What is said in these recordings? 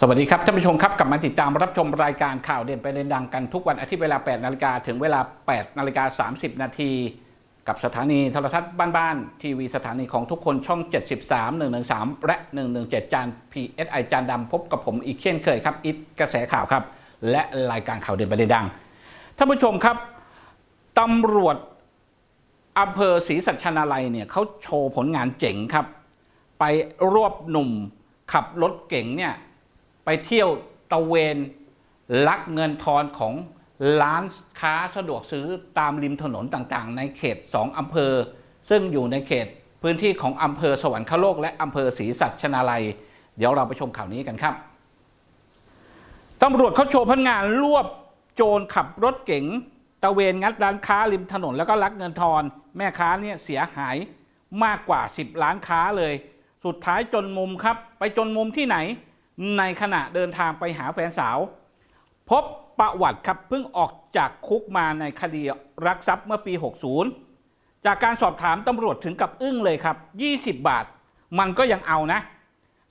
สวัสดีครับท่านผู้ชมครับกลับมาติดตามรับชมรายการข่าวเด่นประเด็นดังกันทุกวันอาทิตย์เวลา 8 นาฬิกาถึงเวลา 8 นาฬิกา 30 นาที กับสถานีโทรทัศน์บ้านๆทีวีสถานีของทุกคนช่อง 73 113 และ 117 จาน PSI จานดำพบกับผมอีกเช่นเคยครับ อิทกระแสข่าวครับ และรายการข่าวเด่นประเด็นดังท่านผู้ชมครับตำรวจอำเภอศรีสัชนาลัยเนี่ยเขาโชว์ผลงานเจ๋งครับ ไปรวบหนุ่มขับรถเก๋งเนี่ย ไปเที่ยวตะเวนลักเงินทอนของร้านค้าสะดวกซื้อตามริมถนนต่างๆ ในเขต 2 อำเภอ ซึ่งอยู่ในเขตพื้นที่ของอำเภอสวรรคโลก และอำเภอศรีสัชนาลัย เดี๋ยวเราไปชมข่าวนี้กันครับตำรวจเขาโชว์พนักงานรวบโจรขับรถเก๋งตะเวนงัดร้านค้าริมถนนแล้วก็ลักเงินทอน แม่ค้าเนี่ยเสียหายมากกว่า 10 ล้านค้าเลย สุดท้ายจนมุมครับ ไปจนมุมที่ไหน ในขณะเดินทางไปหาแฟนสาว พบประวัติครับเพิ่งออกจากคุกมาในคดีรักทรัพย์เมื่อปี 60 จากการสอบถามตำรวจถึงกับอึ้งเลยครับ 20 บาท มันก็ยังเอานะ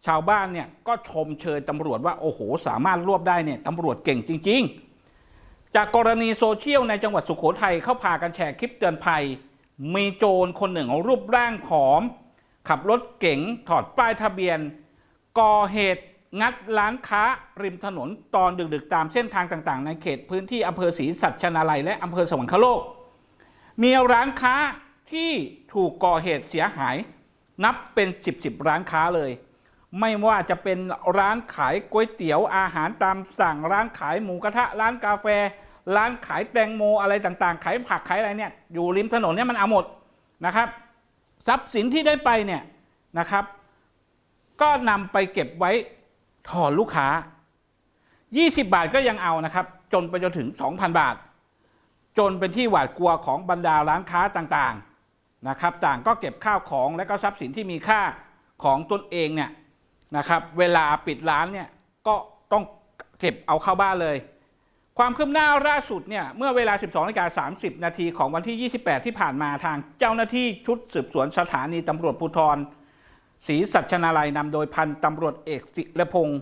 ชาวบ้านเนี่ยก็ชมเชยตำรวจว่าโอ้โห สามารถรวบได้เนี่ยตำรวจเก่งจริง ๆ จากกรณีโซเชียลในจังหวัดสุโขทัยเข้าพากันแชร์คลิปเตือนภัย มีโจรคนหนึ่งรูปร่างผอม ขับรถเก๋งถอดป้ายทะเบียนก่อเหตุ งัดร้านค้าริมถนนตอนดึกๆ ตามเส้นทางต่างๆ ในเขตพื้นที่อำเภอศรีสัชนาลัยและอำเภอสวรรคโลก มีร้านค้าที่ถูกก่อเหตุเสียหาย นับเป็นสิบสิบร้านค้าเลย ไม่ว่าจะเป็นร้านขายก๋วยเตี๋ยวอาหารตามสั่งร้านขายหมูกระทะ ร้านกาแฟ ร้านขายแตงโมอะไรต่างๆ ขายผักขายอะไรเนี่ยอยู่ริมถนนเนี่ยมันเอาหมดนะครับทรัพย์สินที่ได้ไปเนี่ยนะครับ ก็นำไปเก็บไว้ ถอนลูกค้า 20 บาทก็ยังเอานะครับ จนไปจนถึง 2,000 บาท จนเป็นที่หวาดกลัวของบรรดาร้านค้าต่างๆนะครับ ต่างก็เก็บข้าวของและก็ทรัพย์สินที่มีค่าของตนเองเนี่ยนะครับ เวลาปิดร้านเนี่ยก็ต้องเก็บเอาเข้าบ้านเลย ความคืบหน้าล่าสุดเนี่ยเมื่อเวลา 12นาฬิกา30 นาทีของวันที่ 28 ที่ผ่านมาทางเจ้าหน้าที่ชุดสืบสวนสถานีตำรวจภูธร ศรีสัชนาลัยนำโดยพันตำรวจเอกศิรพงศ์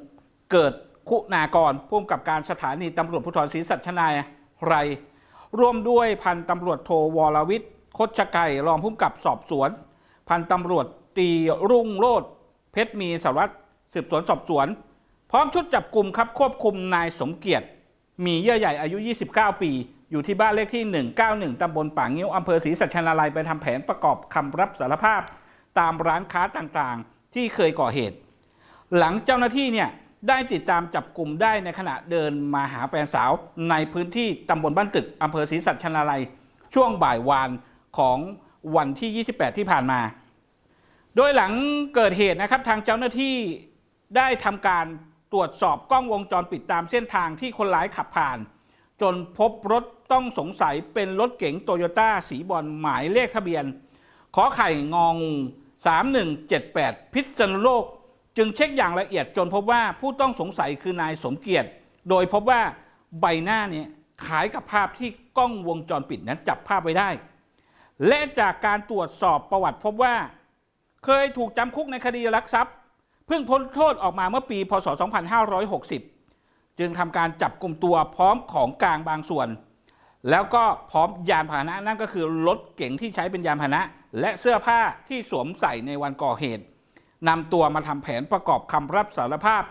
เกิดคุณากรผู้กำกับการสถานีตำรวจภูธรศรีสัชนาลัยร่วมด้วยพันตำรวจโทวรวิทย์คดชไก่รองผู้กำกับสอบสวน พันตำรวจตีรุ่งโรดเพชรมีสารวัตรสืบสวนสอบสวน พร้อมชุดจับกลุ่มครับควบคุมนายสมเกียรติ มีเยื่อใหญ่อายุ 29 ปี อยู่ที่บ้านเลขที่ 191 ตำบลป่างิ้วอำเภอศรีสัชนาลัยไปทำแผนประกอบคำรับสารภาพ ตามร้านค้าต่างๆ ที่เคยก่อเหตุ หลังเจ้าหน้าที่เนี่ยได้ติดตามจับกลุ่มได้ในขณะเดินมาหาแฟนสาวในพื้นที่ตำบลบ้านตึกอำเภอศรีสัชนาลัย ช่วงบ่ายวานของวันที่ 28 ที่ผ่านมา โดยหลังเกิดเหตุนะครับทางเจ้าหน้าที่ได้ทำการตรวจสอบกล้องวงจรปิดตามเส้นทางที่คนร้ายขับผ่าน จนพบรถต้องสงสัยเป็นรถเก๋งโตโยต้าสีบอลหมายเลขทะเบียนขอไข่งองู 3178 พิษณุโลก จึงเช็คอย่างละเอียดจนพบว่าผู้ต้องสงสัยคือนายสมเกียรติ โดยพบว่าใบหน้าเนี่ยคล้ายกับภาพที่กล้องวงจรปิดนั้นจับภาพไว้ได้ และจากการตรวจสอบประวัติพบว่า เคยถูกจำคุกในคดีลักทรัพย์ เพิ่งพ้นโทษออกมาเมื่อปีพศ 2560 จึงทำการจับกลุ่มตัวพร้อมของกลางบางส่วน แล้วก็พร้อมยานพาหนะนั่นก็คือรถเก๋งที่ใช้เป็นยานพาหนะ และเสื้อผ้าที่สวมใส่ในวันก่อเหตุนำตัวมาทำแผนประกอบคำรับสารภาพ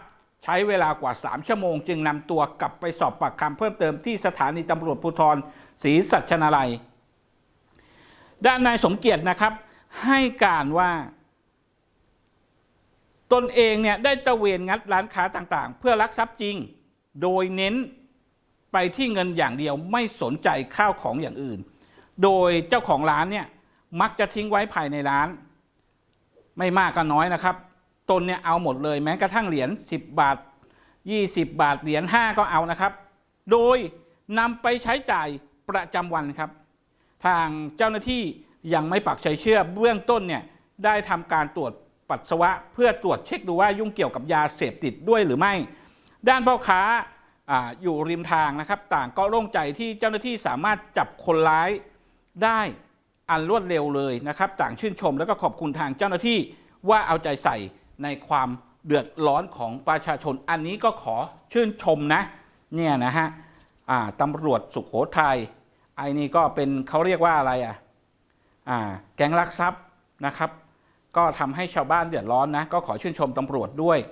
ใช้เวลากว่า 3 ชั่วโมง จึงนำตัวกลับไปสอบปากคำเพิ่มเติมที่สถานีตำรวจภูธรศรีสัชนาลัย ด้านนายสมเกียรตินะครับ ให้การว่า ตนเองเนี่ยได้ตะเวนงัดร้านค้าต่างๆ เพื่อลักทรัพย์จริง โดยเน้นไปที่เงินอย่างเดียวไม่สนใจข้าวของอย่างอื่น โดยเจ้าของร้านเนี่ย มักจะทิ้งไว้ภายในร้าน ไม่มากก็น้อยนะครับ ตนเนี่ยเอาหมดเลยแม้กระทั่งเหรียญ10 บาท 20 บาทเหรียญ5ก็เอานะครับ โดยนำไปใช้จ่ายประจำวันครับ ทางเจ้าหน้าที่ยังไม่ปักใจเชื่อเบื้องต้นเนี่ยได้ทำการตรวจปัสสาวะ เพื่อตรวจเช็คดูว่ายุ่งเกี่ยวกับยาเสพติดด้วยหรือไม่ ด้านพ่อค้าอาอยู่ริมทางนะครับ ต่างก็โล่งใจที่เจ้าหน้าที่สามารถจับคนร้ายได้ อันรวดเร็วเลยนะครับ ต่างชื่นชมแล้วก็ขอบคุณทางเจ้าหน้าที่ว่าเอาใจใส่ในความเดือดร้อนของประชาชน อันนี้ก็ขอชื่นชมนะ เนี่ยนะฮะตำรวจสุขโขทัยไอ้นี่ก็เป็นเขาเรียกว่าอะไรอะอ่าแก๊งลักทรัพย์นะครับ ก็ทำให้ชาวบ้านเดือดร้อนนะ ก็ขอชื่นชมตำรวจด้วย